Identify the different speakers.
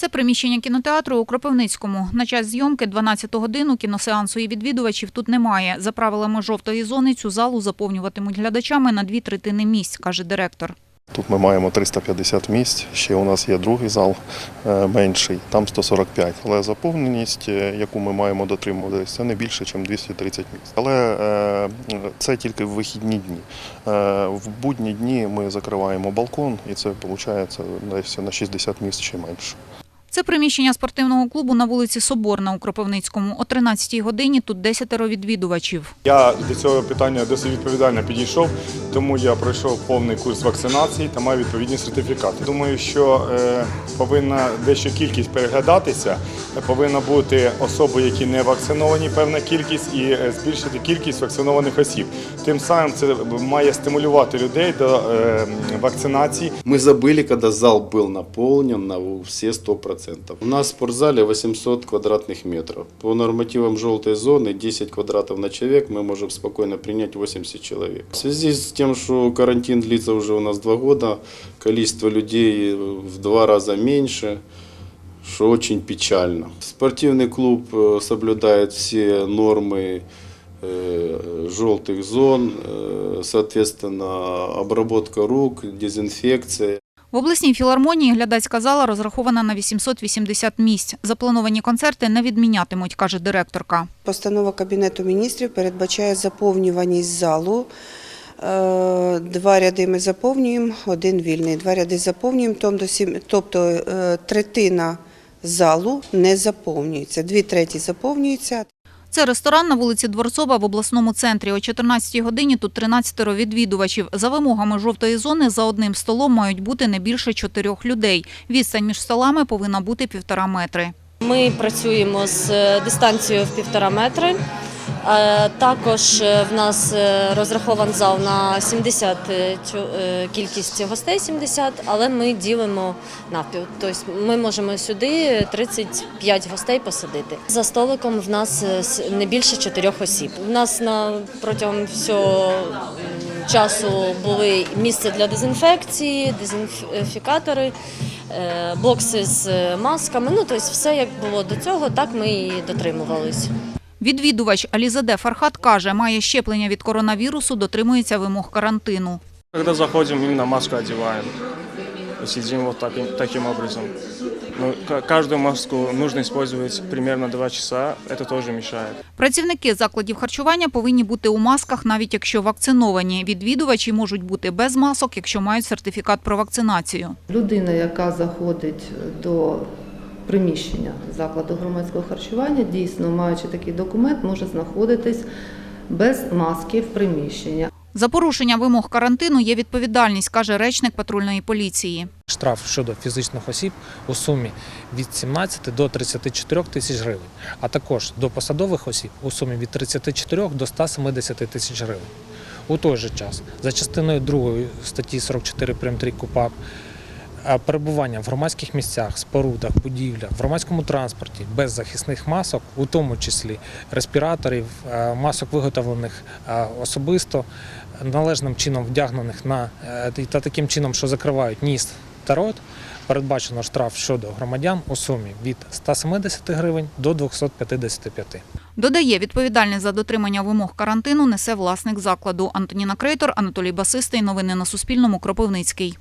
Speaker 1: Це приміщення кінотеатру у Кропивницькому. На час зйомки 12 годину кіносеансу і відвідувачів тут немає. За правилами жовтої зони цю залу заповнюватимуть глядачами на дві третини місць, каже директор.
Speaker 2: Тут ми маємо 350 місць. Ще у нас є другий зал е, менший, там 145. Але заповненість, е, яку ми маємо дотримуватися, це не більше, ніж 230 місць. Але е, це тільки в вихідні дні. В будні дні ми закриваємо балкон, і це виходить на 60 місць ще менше.
Speaker 1: Це приміщення спортивного клубу на вулиці Соборна у Кропивницькому. О 13 годині тут десятеро відвідувачів.
Speaker 3: Я до цього питання досить відповідально підійшов, тому я пройшов повний курс вакцинації та маю відповідні сертифікати. Думаю, що е, повинна дещо кількість переглядатися, повинна бути особи, які не вакциновані, певна кількість, і е, збільшити кількість вакцинованих осіб. Тим самим це має стимулювати людей до е, вакцинації.
Speaker 4: Мы забыли, когда зал был наполнен на все 100%. У нас в спортзале 800 квадратных метров. По нормативам желтой зоны 10 квадратов на человек мы можем спокойно принять 80 человек. В связи с тем, что карантин длится уже у нас два года, количество людей в два раза меньше, что очень печально. Спортивный клуб э, соблюдает все нормы э, желтых зон, э, соответственно, обработка рук, дезинфекция.
Speaker 1: В обласній філармонії глядацька зала розрахована на 880 місць. Заплановані концерти не відмінятимуть, каже директорка.
Speaker 5: Постанова Кабінету міністрів передбачає заповнюваність залу. Е, Два ряди ми заповнюємо, один вільний. Два ряди заповнюємо, тобто е, третина залу не заповнюється. Дві треті заповнюються,
Speaker 1: Це ресторан на вулиці Дворцова в обласному центрі. О 14-й годині тут 13 відвідувачів. За вимогами жовтої зони за одним столом мають бути не більше чотирьох людей. Відстань між столами повинна бути півтора метри.
Speaker 6: Ми працюємо з е, дистанцією в півтора метри. Е, Також е, в нас е, розрахований зал на 70 е, е, кількість гостей 70, але ми ділимо навпіл. Тобто ми можемо сюди 35 гостей посадити. За столиком в нас не більше чотирьох осіб. У нас на протягом всього часу були місце для дезінфекції, дезінфікатори, бокси з масками. Ну тобто все як було до цього, так ми і дотримувались.
Speaker 1: Відвідувач Алізаде Фархат каже, має щеплення від коронавірусу, дотримується вимог карантину.
Speaker 7: Когда заходим, именно маску одеваем. Сидим вот таким, таким образом. Ка- каждую маску нужно использовать примерно 2 часа. Это тоже мешает.
Speaker 1: Працівники закладів харчування повинні бути у масках, навіть якщо вакциновані. Відвідувачі можуть бути без масок, якщо мають сертифікат про вакцинацію.
Speaker 8: Людина, яка заходить до приміщення закладу громадського харчування, дійсно маючи такий документ, може знаходитись без маски в приміщенні.
Speaker 1: За порушення вимог карантину є відповідальність, каже речник патрульної поліції.
Speaker 9: Штраф щодо фізичних осіб у сумі від 17 до 34 тисяч гривень, а також до посадових осіб у сумі від 34 до 170 тисяч гривень. У той же час, за частиною 2 статті 44 прим. 3 КУПАП, перебування в громадських місцях, спорудах, будівлях, в громадському транспорті без захисних масок, у тому числі респіраторів, масок виготовлених особисто, належним чином вдягнених на е, та таким чином, що закривають ніс та рот, передбачено штраф щодо громадян у сумі від 170 гривень до 255.
Speaker 1: Додає, відповідальність за дотримання вимог карантину несе власник закладу. Антоніна Крейтор, Анатолій Басистий. Новини на Суспільному. Кропивницький.